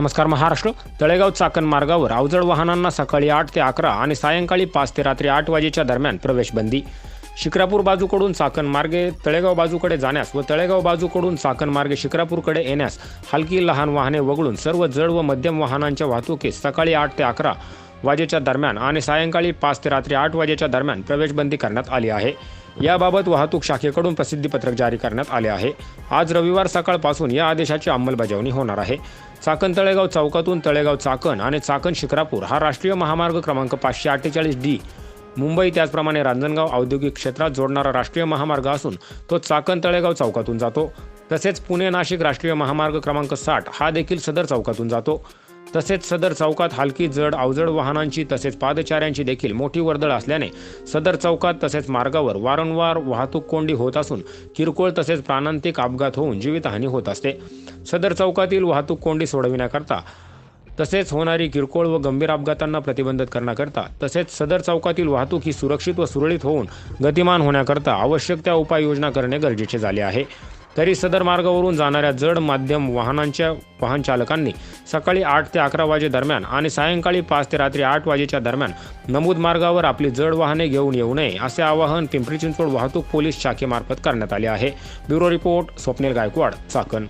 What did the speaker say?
नमस्कार महाराष्ट्र. तळेगाव चाकण मार्गावर अवजड वाहनांना सकाळी आठ ते अकरा आणि सायंकाळी पाच ते रात्री आठ वाजेच्या दरम्यान प्रवेश बंदी शिक्रापूर बाजूकडून चाकण मार्गे तळेगाव बाजूकडे जाण्यास व तळेगाव बाजूकडून चाकण मार्गे शिक्रापूरकडे येण्यास हलकी लहान वाहने वगळून सर्व जड व मध्यम वाहनांच्या वाहतुकीस सकाळी आठ ते अकरा वाजेच्या दरम्यान आणि सायंकाळी पाच ते रात्री आठ वाजेच्या दरम्यान प्रवेशबंदी करण्यात आली आहे. याबाबत वाहतूक शाखेकडून प्रसिद्धीपत्रक जारी करण्यात आले आहे. आज रविवार सकाळपासून या आदेशाची अंमलबजावणी होणार आहे. चाकण तळेगाव चौकातून तळेगाव चाकण आणि चाकण शिक्रापूर हा राष्ट्रीय महामार्ग क्रमांक पाचशे अठ्ठेचाळीस डी मुंबई त्याचप्रमाणे रांजणगाव औद्योगिक क्षेत्रात जोडणारा राष्ट्रीय महामार्ग असून तो चाकण तळेगाव चौकातून जातो. तसेच पुणे नाशिक राष्ट्रीय महामार्ग क्रमांक साठ हा देखील सदर चौकातून जातो. तसेच सदर चौकात हलकी जड अवजड वाहनांची तसेच पादचाऱ्यांची देखील मोठी वर्दळ असल्याने सदर चौकात तसेच मार्गावर वारंवार वाहतूक कोंडी होत असून किरकोळ तसेच प्राणांतिक अपघात होऊन जीवितहानी होत असते. सदर चौकातील वाहतूक कोंडी सोडविण्याकरता तसेच होणारी किरकोळ व गंभीर अपघातांना प्रतिबंधित करण्याकरता तसेच सदर चौकातील वाहतूक ही सुरक्षित व सुरळीत होऊन गतिमान होण्याकरता आवश्यक त्या उपाययोजना करणे गरजेचे झाले आहे. तरी सदर मार्गावरून जाणाऱ्या जड माध्यम वाहनांच्या वाहन चालकांनी सकाळी आठ ते अकरा वाजे दरम्यान आणि सायंकाळी पाच ते रात्री आठ वाजेच्या दरम्यान नमूद मार्गावर आपली जड वाहने घेऊन येऊ नये असे आवाहन पिंपरी चिंचवड वाहतूक पोलीस शाखेमार्फत करण्यात आले आहे. Bureau report Swapnil Gaikwad Chakan.